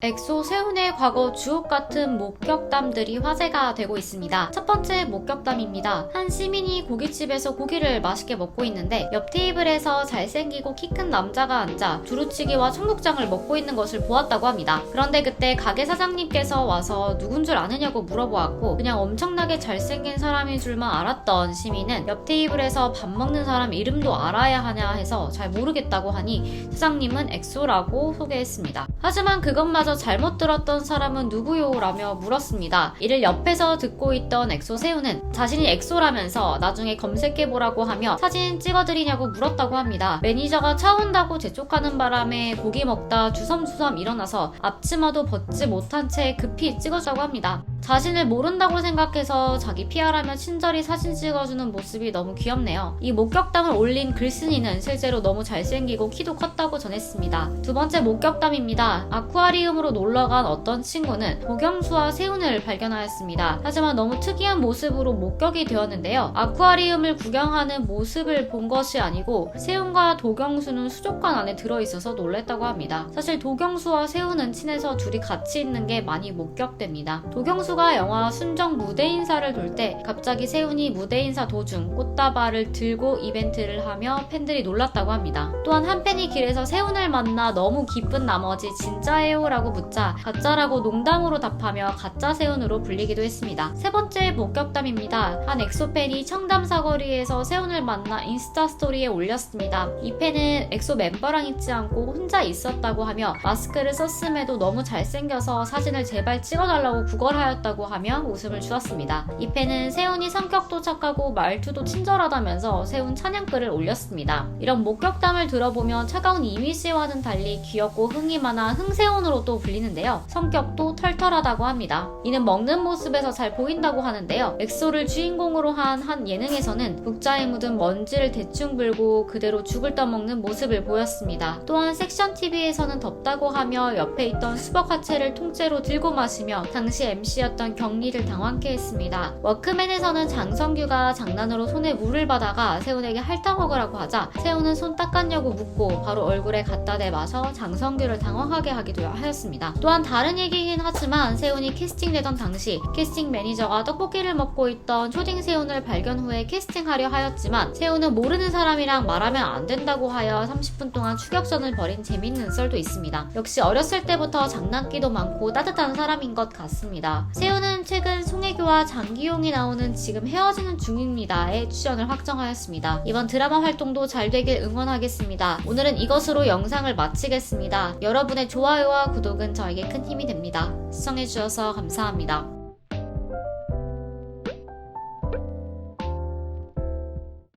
엑소 세훈의 과거 주옥 같은 목격담들이 화제가 되고 있습니다. 첫 번째 목격담입니다. 한 시민이 고깃집에서 고기를 맛있게 먹고 있는데 옆 테이블에서 잘생기고 키 큰 남자가 앉아 두루치기와 청국장을 먹고 있는 것을 보았다고 합니다. 그런데 그때 가게 사장님께서 와서 누군 줄 아느냐고 물어보았고 그냥 엄청나게 잘생긴 사람인 줄만 알았던 시민은 옆 테이블에서 밥 먹는 사람 이름도 알아야 하냐 해서 잘 모르겠다고 하니 사장님은 엑소라고 소개했습니다. 하지만 그것마저 잘못 들었던 사람은 누구요? 라며 물었습니다. 이를 옆에서 듣고 있던 엑소 세우는 자신이 엑소라면서 나중에 검색해보라고 하며 사진 찍어드리냐고 물었다고 합니다. 매니저가 차 온다고 재촉하는 바람에 고기 먹다 주섬주섬 일어나서 앞치마도 벗지 못한 채 급히 찍었다고 합니다. 자신을 모른다고 생각해서 자기 피하라며 친절히 사진 찍어주는 모습이 너무 귀엽네요. 이 목격담을 올린 글쓴이는 실제로 너무 잘생기고 키도 컸다고 전했습니다. 두 번째 목격담입니다. 아쿠아리움으로 놀러간 어떤 친구는 도경수와 세훈을 발견하였습니다. 하지만 너무 특이한 모습으로 목격이 되었는데요. 아쿠아리움을 구경하는 모습을 본 것이 아니고 세훈과 도경수는 수족관 안에 들어있어서 놀랬다고 합니다. 사실 도경수와 세훈은 친해서 둘이 같이 있는 게 많이 목격됩니다. 도경수가 영화 순정 무대 인사를 돌 때 갑자기 세훈이 무대 인사 도중 꽃다발을 들고 이벤트를 하며 팬들이 놀랐다고 합니다. 또한 한 팬이 길에서 세훈을 만나 너무 기쁜 나머지 진짜예요 라고 묻자 가짜라고 농담으로 답하며 가짜 세훈으로 불리기도 했습니다. 세 번째 목격담입니다. 한 엑소 팬이 청담 사거리에서 세훈을 만나 인스타 스토리에 올렸습니다. 이 팬은 엑소 멤버랑 있지 않고 혼자 있었다고 하며 마스크를 썼음에도 너무 잘생겨서 사진을 제발 찍어달라고 구걸하였다 고 하며 웃음을 주었습니다. 이 팬은 세훈이 성격도 착하고 말투도 친절하다면서 세훈 찬양글을 올렸습니다. 이런 목격담을 들어보면 차가운 이미 씨와는 달리 귀엽고 흥이 많아 흥세훈으로 또 불리는데요. 성격도 털털하다고 합니다. 이는 먹는 모습에서 잘 보인다고 하는데요. 엑소를 주인공으로 한 한 예능에서는 국자에 묻은 먼지를 대충 불고 그대로 죽을 떠먹는 모습을 보였습니다. 또한 섹션 TV에서는 덥다고 하며 옆에 있던 수박 화채를 통째로 들고 마시며 당시 MC였던 경리를 당황케 했습니다. 워크맨에서는 장성규가 장난으로 손에 물을 받아가 세훈에게 핥아 먹으라고 하자 세훈은 손 닦았냐고 묻고 바로 얼굴에 갖다 대마서 장성규를 당황하게 하기도 하였습니다. 또한 다른 얘기긴 하지만 세훈이 캐스팅되던 당시 캐스팅 매니저가 떡볶이를 먹고 있던 초딩 세훈을 발견 후에 캐스팅하려 하였지만 세훈은 모르는 사람이랑 말하면 안 된다고 하여 30분 동안 추격전을 벌인 재밌는 썰도 있습니다. 역시 어렸을 때부터 장난기도 많고 따뜻한 사람인 것 같습니다. 세훈은 최근 송혜교와 장기용이 나오는 지금 헤어지는 중입니다에 출연을 확정하였습니다. 이번 드라마 활동도 잘 되길 응원하겠습니다. 오늘은 이것으로 영상을 마치겠습니다. 여러분의 좋아요와 구독은 저에게 큰 힘이 됩니다. 시청해주셔서 감사합니다.